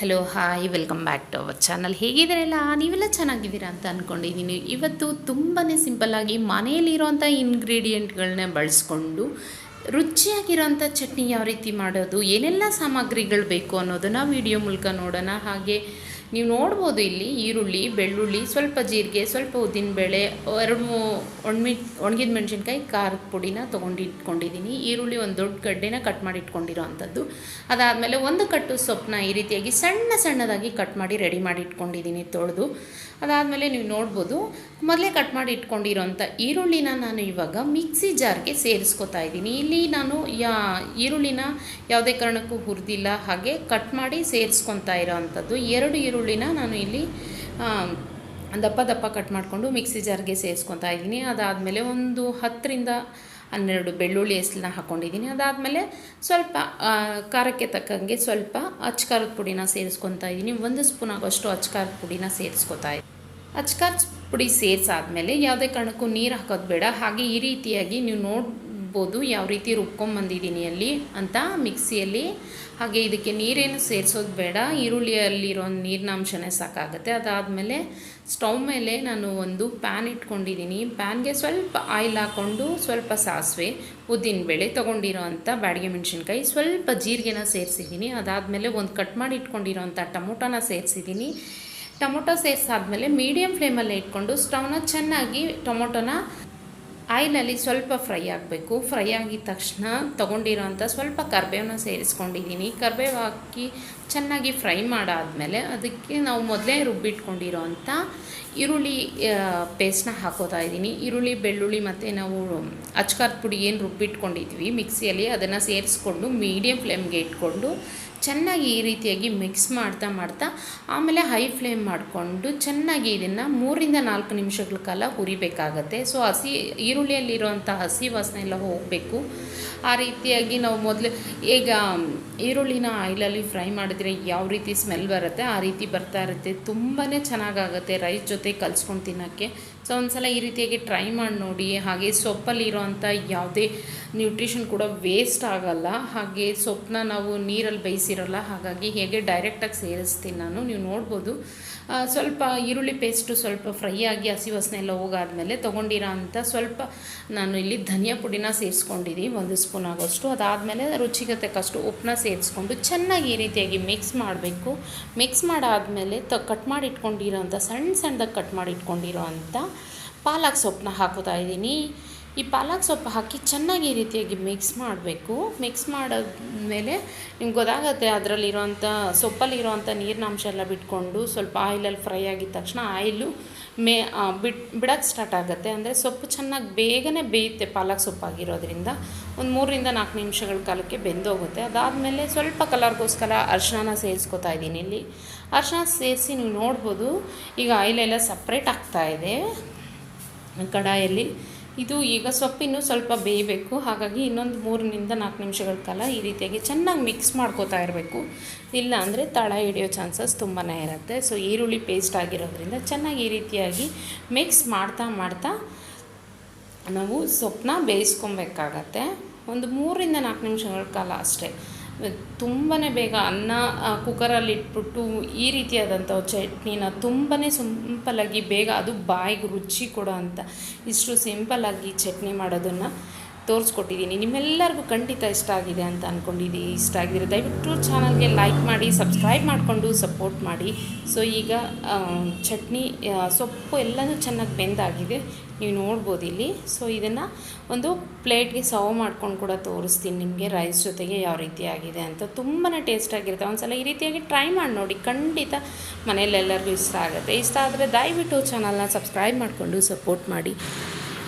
Hello hi welcome back to our channel ಹೇಗಿದ್ದೀರಲ್ಲ ನೀವೆಲ್ಲ ಚೆನ್ನಾಗಿದ್ದೀರಾ ಅಂತ ಅಂದ್ಕೊಂಡಿದ್ದೀನಿ ಇವತ್ತು ತುಂಬಾ ಸಿಂಪಲ್ಲಾಗಿ ಮನೆಯಲ್ಲಿರೋಂಥ ಇಂಗ್ರೀಡಿಯೆಂಟ್ಗಳನ್ನ ಬಳಸ್ಕೊಂಡು ರುಚಿಯಾಗಿರೋಂಥ ಚಟ್ನಿ ಯಾವ ರೀತಿ ಮಾಡೋದು, ಏನೆಲ್ಲ ಸಾಮಗ್ರಿಗಳು ಬೇಕು ಅನ್ನೋದನ್ನು ವಿಡಿಯೋ ಮೂಲಕ ನೋಡೋಣ. ಹಾಗೆ ನೀವು ನೋಡ್ಬೋದು ಇಲ್ಲಿ ಈರುಳ್ಳಿ, ಬೆಳ್ಳುಳ್ಳಿ, ಸ್ವಲ್ಪ ಜೀರಿಗೆ, ಸ್ವಲ್ಪ ಉದ್ದಿನಬೇಳೆ ಎರಡು ಒಣಮಿ, ಒಣಗಿದ ಮೆಣಸಿನ್ಕಾಯಿ, ಖಾರದ ಪುಡಿನ ತೊಗೊಂಡಿಟ್ಕೊಂಡಿದ್ದೀನಿ ಈರುಳ್ಳಿ ಒಂದು ದೊಡ್ಡ ಗಡ್ಡೆನ ಕಟ್ ಮಾಡಿ ಇಟ್ಕೊಂಡಿರೋ ಅಂಥದ್ದು. ಅದಾದಮೇಲೆ ಒಂದು ಕಟ್ಟು ಸೊಪ್ಪನ್ನ ಈ ರೀತಿಯಾಗಿ ಸಣ್ಣ ಸಣ್ಣದಾಗಿ ಕಟ್ ಮಾಡಿ ರೆಡಿ ಮಾಡಿ ಇಟ್ಕೊಂಡಿದ್ದೀನಿ ತೊಳೆದು. ಅದಾದಮೇಲೆ ನೀವು ನೋಡ್ಬೋದು, ಮೊದಲೇ ಕಟ್ ಮಾಡಿ ಇಟ್ಕೊಂಡಿರೋಂಥ ಈರುಳ್ಳಿನ ನಾನು ಇವಾಗ ಮಿಕ್ಸಿ ಜಾರ್ಗೆ ಸೇರಿಸ್ಕೊತಾ ಇದ್ದೀನಿ. ಇಲ್ಲಿ ನಾನು ಯಾ, ಈರುಳ್ಳಿನ ಯಾವುದೇ ಕಾರಣಕ್ಕೂ ಹುರಿದಿಲ್ಲ, ಹಾಗೆ ಕಟ್ ಮಾಡಿ ಸೇರಿಸ್ಕೊತಾ ಇರೋ ಅಂಥದ್ದು. ಎರಡು ಈರುಳ್ಳಿನ ನಾನು ಇಲ್ಲಿ ದಪ್ಪ ದಪ್ಪ ಕಟ್ ಮಾಡಿಕೊಂಡು ಮಿಕ್ಸಿ ಜಾರ್ಗೆ ಸೇರಿಸ್ಕೊತಾ ಇದ್ದೀನಿ. ಅದಾದಮೇಲೆ ಒಂದು ಹತ್ತರಿಂದ ಹನ್ನೆರಡು ಬೆಳ್ಳುಳ್ಳಿ ಹೆಸಲನ್ನ ಹಾಕ್ಕೊಂಡಿದ್ದೀನಿ ಅದಾದಮೇಲೆ ಸ್ವಲ್ಪ ಖಾರಕ್ಕೆ ತಕ್ಕಂಗೆ ಸ್ವಲ್ಪ ಅಚ್ಕಾರದ ಪುಡಿನ ಸೇರಿಸ್ಕೊತಾ ಇದ್ದೀನಿ. ಒಂದು ಸ್ಪೂನ್ ಆಗೋಷ್ಟು ಅಚ್ಕಾರದ ಪುಡಿನ ಸೇರಿಸ್ಕೊತಾ ಇದ್ದೀನಿ. ಅಚ್ಕಾರದ ಪುಡಿ ಸೇರಿಸಾದ್ಮೇಲೆ ಯಾವುದೇ ಕಾರಣಕ್ಕೂ ನೀರು ಹಾಕೋದು ಬೇಡ. ಹಾಗೆ ಈ ರೀತಿಯಾಗಿ ನೀವು ನೋಡ್ಬೋದು ಯಾವ ರೀತಿ ರುಬ್ಕೊಂಬಂದಿದ್ದೀನಿ ಅಲ್ಲಿ ಅಂತ ಮಿಕ್ಸಿಯಲ್ಲಿ. ಹಾಗೆ ಇದಕ್ಕೆ ನೀರೇನು ಸೇರಿಸೋದು ಬೇಡ, ಈರುಳ್ಳಿಯಲ್ಲಿರೋ ನೀರಿನ ಅಂಶನೇ ಸಾಕಾಗುತ್ತೆ. ಅದಾದಮೇಲೆ ಸ್ಟವ್ ಮೇಲೆ ನಾನು ಒಂದು ಪ್ಯಾನ್ ಇಟ್ಕೊಂಡಿದ್ದೀನಿ. ಪ್ಯಾನ್ಗೆ ಸ್ವಲ್ಪ ಆಯಿಲ್ ಹಾಕ್ಕೊಂಡು ಸ್ವಲ್ಪ ಸಾಸಿವೆ ಉದ್ದಿನಬೇಳೆ ತೊಗೊಂಡಿರೋ ಅಂಥ ಬ್ಯಾಡಿಗೆ ಮೆಣಸಿನ್ಕಾಯಿ ಸ್ವಲ್ಪ ಜೀರಿಗೆನ ಸೇರಿಸಿದ್ದೀನಿ. ಅದಾದಮೇಲೆ ಒಂದು ಕಟ್ ಮಾಡಿ ಇಟ್ಕೊಂಡಿರೋ ಅಂಥ ಟೊಮೊಟೊನ ಸೇರಿಸಿದ್ದೀನಿ. ಟೊಮೊಟೊ ಸೇರಿಸಾದ್ಮೇಲೆ ಮೀಡಿಯಮ್ ಫ್ಲೇಮಲ್ಲೇ ಇಟ್ಕೊಂಡು ಸ್ಟವ್ನ ಚೆನ್ನಾಗಿ ಟೊಮೊಟೊನ ಆಯಿಲಲ್ಲಿ ಸ್ವಲ್ಪ ಫ್ರೈ ಆಗಬೇಕು. ಫ್ರೈ ಆಗಿದ ತಕ್ಷಣ ತೊಗೊಂಡಿರೋಂಥ ಸ್ವಲ್ಪ ಕರ್ಬೇವನ್ನ ಸೇರಿಸ್ಕೊಂಡಿದ್ದೀನಿ. ಕರ್ಬೇವು ಹಾಕಿ ಚೆನ್ನಾಗಿ ಫ್ರೈ ಮಾಡಾದಮೇಲೆ ಅದಕ್ಕೆ ನಾವು ಮೊದಲೇ ರುಬ್ಬಿಟ್ಕೊಂಡಿರೋ ಅಂಥ ಈರುಳ್ಳಿ ಪೇಸ್ಟ್ನ ಹಾಕೋತಾ ಇದ್ದೀನಿ. ಈರುಳ್ಳಿ, ಬೆಳ್ಳುಳ್ಳಿ ಮತ್ತು ನಾವು ಅಚ್ಕಾರದ ಪುಡಿ ಏನು ರುಬ್ಬಿಟ್ಕೊಂಡಿದ್ವಿ, ಮಿಕ್ಸಿಯಲ್ಲಿ ಅದನ್ನು ಸೇರಿಸ್ಕೊಂಡು ಮೀಡಿಯಮ್ ಫ್ಲೇಮ್ಗೆ ಇಟ್ಕೊಂಡು ಚೆನ್ನಾಗಿ ಈ ರೀತಿಯಾಗಿ ಮಿಕ್ಸ್ ಮಾಡ್ತಾ ಮಾಡ್ತಾ ಆಮೇಲೆ ಹೈ ಫ್ಲೇಮ್ ಮಾಡಿಕೊಂಡು ಚೆನ್ನಾಗಿ ಇದನ್ನು ಮೂರಿಂದ ನಾಲ್ಕು ನಿಮಿಷಗಳ ಕಾಲ ಹುರಿಬೇಕಾಗತ್ತೆ. ಸೊ ಹಸಿ ಈರುಳ್ಳಿಯಲ್ಲಿರುವಂಥ ಹಸಿ ವಾಸನೆ ಎಲ್ಲ ಹೋಗಬೇಕು. ಆ ರೀತಿಯಾಗಿ ನಾವು ಮೊದಲು ಈಗ, ಈರುಳ್ಳಿನ ಆಯಿಲಲ್ಲಿ ಫ್ರೈ ಮಾಡಿದ್ರೆ ಯಾವ ರೀತಿ ಸ್ಮೆಲ್ ಬರುತ್ತೆ, ಆ ರೀತಿ ಬರ್ತಾ ಇರುತ್ತೆ. ತುಂಬಾ ಚೆನ್ನಾಗಾಗುತ್ತೆ ರೈಸ್ ಜೊತೆ ಕಲ್ಸ್ಕೊಂಡು ತಿನ್ನೋಕ್ಕೆ. ಸೊ ಒಂದ್ಸಲ ಈ ರೀತಿಯಾಗಿ ಟ್ರೈ ಮಾಡಿ ನೋಡಿ. ಹಾಗೆ ಸೊಪ್ಪಲ್ಲಿ ಇರೋವಂಥ ಯಾವುದೇ ನ್ಯೂಟ್ರಿಷನ್ ಕೂಡ ವೇಸ್ಟ್ ಆಗೋಲ್ಲ. ಹಾಗೆ ಸೊಪ್ಪನ್ನ ನಾವು ನೀರಲ್ಲಿ ಬೇಯಿಸಿರೋಲ್ಲ, ಹಾಗಾಗಿ ಹೇಗೆ ಡೈರೆಕ್ಟಾಗಿ ಸೇರಿಸ್ತೀನಿ ನಾನು, ನೀವು ನೋಡ್ಬೋದು. ಸ್ವಲ್ಪ ಈರುಳ್ಳಿ ಪೇಸ್ಟು ಸ್ವಲ್ಪ ಫ್ರೈ ಆಗಿ ಹಸಿ ವಾಸನೆ ಎಲ್ಲ ಹೋಗಾದ್ಮೇಲೆ ತೊಗೊಂಡಿರೋ ಅಂಥ ಸ್ವಲ್ಪ ನಾನು ಇಲ್ಲಿ ಧನಿಯಾ ಪುಡಿನ ಸೇರಿಸ್ಕೊಂಡಿದ್ದೀನಿ, ಒಂದು ಸ್ಪೂನ್ ಆಗೋಷ್ಟು. ಅದಾದಮೇಲೆ ರುಚಿಗೆ ತಕ್ಕಷ್ಟು ಉಪ್ಪನ್ನ ಸೇರಿಸ್ಕೊಂಡು ಚೆನ್ನಾಗಿ ಈ ರೀತಿಯಾಗಿ ಮಿಕ್ಸ್ ಮಾಡಬೇಕು. ಮಿಕ್ಸ್ ಮಾಡಾದಮೇಲೆ ತ ಕಟ್ ಮಾಡಿ ಅಂಥ ಸಣ್ಣ ಸಣ್ಣದಾಗಿ ಕಟ್ ಮಾಡಿ ಇಟ್ಕೊಂಡಿರೋ ಅಂಥ ಪಾಲಕ್ ಸೊಪ್ಪನ್ನ ಹಾಕೋತಾ ಇದ್ದೀನಿ. ಈ ಪಾಲಕ್ ಸೊಪ್ಪು ಹಾಕಿ ಚೆನ್ನಾಗಿ ಈ ರೀತಿಯಾಗಿ ಮಿಕ್ಸ್ ಮಾಡಬೇಕು. ಮಿಕ್ಸ್ ಮಾಡಾದ್ಮೇಲೆ ನಿಮ್ಗೆ ಗೊತ್ತಾಗುತ್ತೆ ಅದರಲ್ಲಿರೋಂಥ ಸೊಪ್ಪಲ್ಲಿರುವಂಥ ನೀರಿನ ಅಂಶ ಎಲ್ಲ ಬಿಟ್ಕೊಂಡು ಸ್ವಲ್ಪ ಆಯಿಲಲ್ಲಿ ಫ್ರೈ ಆಗಿದ ತಕ್ಷಣ ಆಯಿಲು ಮೇ ಬಿಟ್ ಬಿಡೋಕ್ಕೆ ಸ್ಟಾರ್ಟ್ ಆಗುತ್ತೆ. ಅಂದರೆ ಸೊಪ್ಪು ಚೆನ್ನಾಗಿ ಬೇಗನೆ ಬೇಯುತ್ತೆ ಪಾಲಕ್ ಸೊಪ್ಪಾಗಿರೋದ್ರಿಂದ ಒಂದು ಮೂರರಿಂದ ನಾಲ್ಕು ನಿಮಿಷಗಳ ಕಾಲಕ್ಕೆ ಬೆಂದೋಗುತ್ತೆ. ಅದಾದಮೇಲೆ ಸ್ವಲ್ಪ ಕಲರ್ಗೋಸ್ಕರ ಅರ್ಶಿನ ಸೇರಿಸ್ಕೊತಾ ಇದ್ದೀನಿ ಇಲ್ಲಿ. ಅರ್ಶಿನ ಸೇರಿಸಿ ನೀವು ನೋಡ್ಬೋದು. ಈಗ ಆಯಿಲೆಲ್ಲ ಸಪ್ರೇಟ್ ಆಗ್ತಾ ಇದೆ. ಕಡಾಯಲ್ಲಿ ಇದು ಈಗ ಸೊಪ್ಪಿನೂ ಸ್ವಲ್ಪ ಬೇಯಬೇಕು. ಹಾಗಾಗಿ ಇನ್ನೊಂದು ಮೂರರಿಂದ ನಾಲ್ಕು ನಿಮಿಷಗಳ ಕಾಲ ಈ ರೀತಿಯಾಗಿ ಚೆನ್ನಾಗಿ ಮಿಕ್ಸ್ ಮಾಡ್ಕೋತಾ ಇರಬೇಕು. ಇಲ್ಲ ಅಂದರೆ ತಳ ಹಿಡಿಯೋ ಚಾನ್ಸಸ್ ತುಂಬಾ ಇರುತ್ತೆ. ಸೊ ಈರುಳ್ಳಿ ಪೇಸ್ಟ್ ಆಗಿರೋದ್ರಿಂದ ಚೆನ್ನಾಗಿ ಈ ರೀತಿಯಾಗಿ ಮಿಕ್ಸ್ ಮಾಡ್ತಾ ಮಾಡ್ತಾ ನಾವು ಸೊಪ್ಪನ್ನ ಬೇಯಿಸ್ಕೊಬೇಕಾಗತ್ತೆ. ಒಂದು ಮೂರರಿಂದ ನಾಲ್ಕು ನಿಮಿಷಗಳ ಕಾಲ ಅಷ್ಟೇ. ತುಂಬಾ ಬೇಗ ಅನ್ನ ಕುಕ್ಕರಲ್ಲಿ ಇಟ್ಬಿಟ್ಟು ಈ ರೀತಿಯಾದಂಥ ಚಟ್ನಿನ ತುಂಬಾ ಸಿಂಪಲ್ಲಾಗಿ ಬೇಗ ಅದು ಬಾಯಿಗೆ ರುಚಿ ಕೊಡೋ ಅಂತ. ಇಷ್ಟು ಸಿಂಪಲ್ಲಾಗಿ ಚಟ್ನಿ ಮಾಡೋದನ್ನು ತೋರಿಸ್ಕೊಟ್ಟಿದ್ದೀನಿ. ನಿಮ್ಮೆಲ್ಲರಿಗೂ ಖಂಡಿತ ಇಷ್ಟ ಆಗಿದೆ ಅಂತ ಅಂದ್ಕೊಂಡಿದ್ದೀನಿ ಇಷ್ಟ ಆಗಿದ್ರೆ ದಯವಿಟ್ಟು ಚಾನಲ್ಗೆ ಲೈಕ್ ಮಾಡಿ ಸಬ್ಸ್ಕ್ರೈಬ್ ಮಾಡಿಕೊಂಡು ಸಪೋರ್ಟ್ ಮಾಡಿ. ಸೊ ಈಗ ಚಟ್ನಿ ಸೊಪ್ಪು ಎಲ್ಲನೂ ಚೆನ್ನಾಗಿ ಬೆಂದಾಗಿದೆ. ನೀವು ನೋಡ್ಬೋದು ಇಲ್ಲಿ. ಸೊ ಇದನ್ನು ಒಂದು ಪ್ಲೇಟ್ಗೆ ಸರ್ವ್ ಮಾಡ್ಕೊಂಡು ಕೂಡ ತೋರಿಸ್ತೀನಿ ನಿಮಗೆ ರೈಸ್ ಜೊತೆಗೆ ಯಾವ ರೀತಿ ಆಗಿದೆ ಅಂತ. ತುಂಬಾ ಟೇಸ್ಟಾಗಿರುತ್ತೆ ಒಂದ್ಸಲ ಈ ರೀತಿಯಾಗಿ ಟ್ರೈ ಮಾಡಿ ನೋಡಿ. ಖಂಡಿತ ಮನೆಯಲ್ಲೆಲ್ಲರಿಗೂ ಇಷ್ಟ ಆಗುತ್ತೆ. ಇಷ್ಟ ಆದರೆ ದಯವಿಟ್ಟು ಚಾನಲ್ನ ಸಬ್ಸ್ಕ್ರೈಬ್ ಮಾಡಿಕೊಂಡು ಸಪೋರ್ಟ್ ಮಾಡಿ.